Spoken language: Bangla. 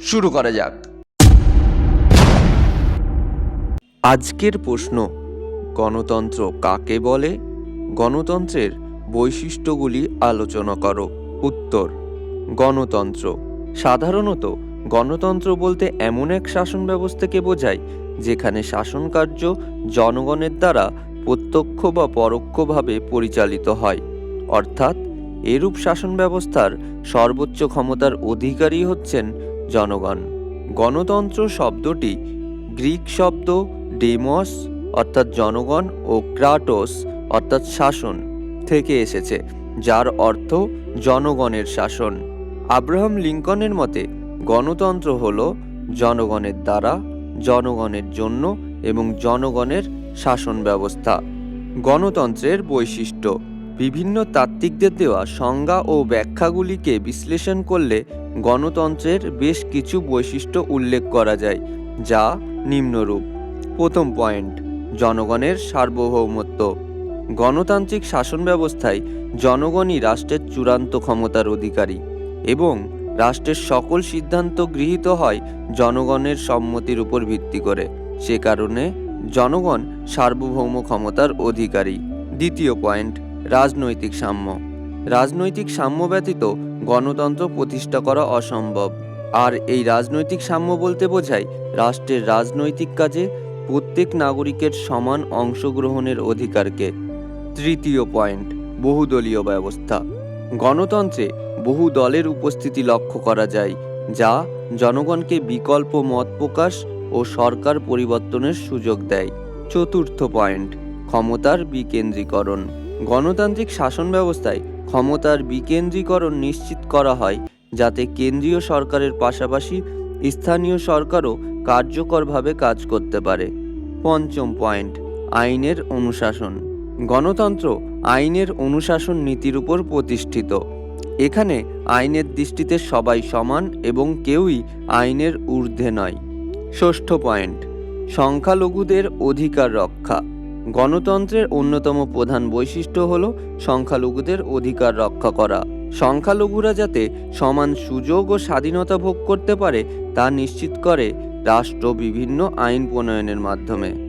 শুরু করা যাক। আজকের প্রশ্ন, গণতন্ত্র কাকে বলে? গণতন্ত্রের বৈশিষ্ট্যগুলি আলোচনা করো। উত্তর, গণতন্ত্র। সাধারণত গণতন্ত্র বলতে এমন এক শাসন ব্যবস্থাকে বোঝায়, যেখানে শাসন কার্য জনগণের দ্বারা প্রত্যক্ষ বা পরোক্ষভাবে পরিচালিত হয়। অর্থাৎ, এরূপ শাসন ব্যবস্থার সর্বোচ্চ ক্ষমতার অধিকারী হচ্ছেন জনগণ। গণতন্ত্র শব্দটি গ্রিক শব্দ ডেমস, অর্থাৎ জনগণ, ও ক্রাটোস, অর্থাৎ শাসন, থেকে এসেছে, যার অর্থ জনগণের শাসন। আব্রাহাম লিঙ্কনের মতে, গণতন্ত্র হল জনগণের দ্বারা, জনগণের জন্য এবং জনগণের শাসন ব্যবস্থা। গণতন্ত্রের বৈশিষ্ট্য বিভিন্ন তাত্ত্বিকদের দেওয়া সংজ্ঞা ও ব্যাখ্যাগুলিকে বিশ্লেষণ করলে গণতন্ত্রের বেশ কিছু বৈশিষ্ট্য উল্লেখ করা যায়, যা নিম্নরূপ। প্রথম পয়েন্ট, জনগণের সার্বভৌমত্ব। গণতান্ত্রিক শাসন ব্যবস্থায় জনগণই রাষ্ট্রের চূড়ান্ত ক্ষমতার অধিকারী এবং রাষ্ট্রের সকল সিদ্ধান্ত গৃহীত হয় জনগণের সম্মতির উপর ভিত্তি করে। সে কারণে জনগণ সার্বভৌম ক্ষমতার অধিকারী। দ্বিতীয় পয়েন্ট রাজনৈতিক সাম্য। রাজনৈতিক সাম্য ব্যতীত গণতন্ত্র প্রতিষ্ঠা করা অসম্ভব। আর এই রাজনৈতিক সাম্য বলতে বোঝায় রাষ্ট্রের রাজনৈতিক কাজে প্রত্যেক নাগরিকের সমান অংশগ্রহণের অধিকারকে। তৃতীয় পয়েন্ট, বহুদলীয় ব্যবস্থা। গণতন্ত্রে বহু দলের উপস্থিতি লক্ষ্য করা যায়, যা জনগণকে বিকল্প মত প্রকাশ ও সরকার পরিবর্তনের সুযোগ দেয়। চতুর্থ পয়েন্ট, ক্ষমতার বিকেন্দ্রীকরণ। গণতান্ত্রিক শাসন ব্যবস্থায় ক্ষমতার বিকেন্দ্রীকরণ নিশ্চিত করা হয়, যাতে কেন্দ্রীয় সরকারের পাশাপাশি স্থানীয় সরকারও কার্যকরভাবে কাজ করতে পারে। পঞ্চম পয়েন্ট, আইনের অনুশাসন। গণতন্ত্র আইনের অনুশাসন নীতির উপর প্রতিষ্ঠিত। এখানে আইনের দৃষ্টিতে সবাই সমান এবং কেউই আইনের ঊর্ধ্বে নয়। ষষ্ঠ পয়েন্ট, সংখ্যালঘুদের অধিকার রক্ষা। গণতন্ত্রের অন্যতম প্রধান বৈশিষ্ট্য হল সংখ্যালঘুদের অধিকার রক্ষা করা। সংখ্যালঘুরা যাতে সমান সুযোগ ও স্বাধীনতা ভোগ করতে পারে, তা নিশ্চিত করে রাষ্ট্র বিভিন্ন আইন প্রণয়নের মাধ্যমে।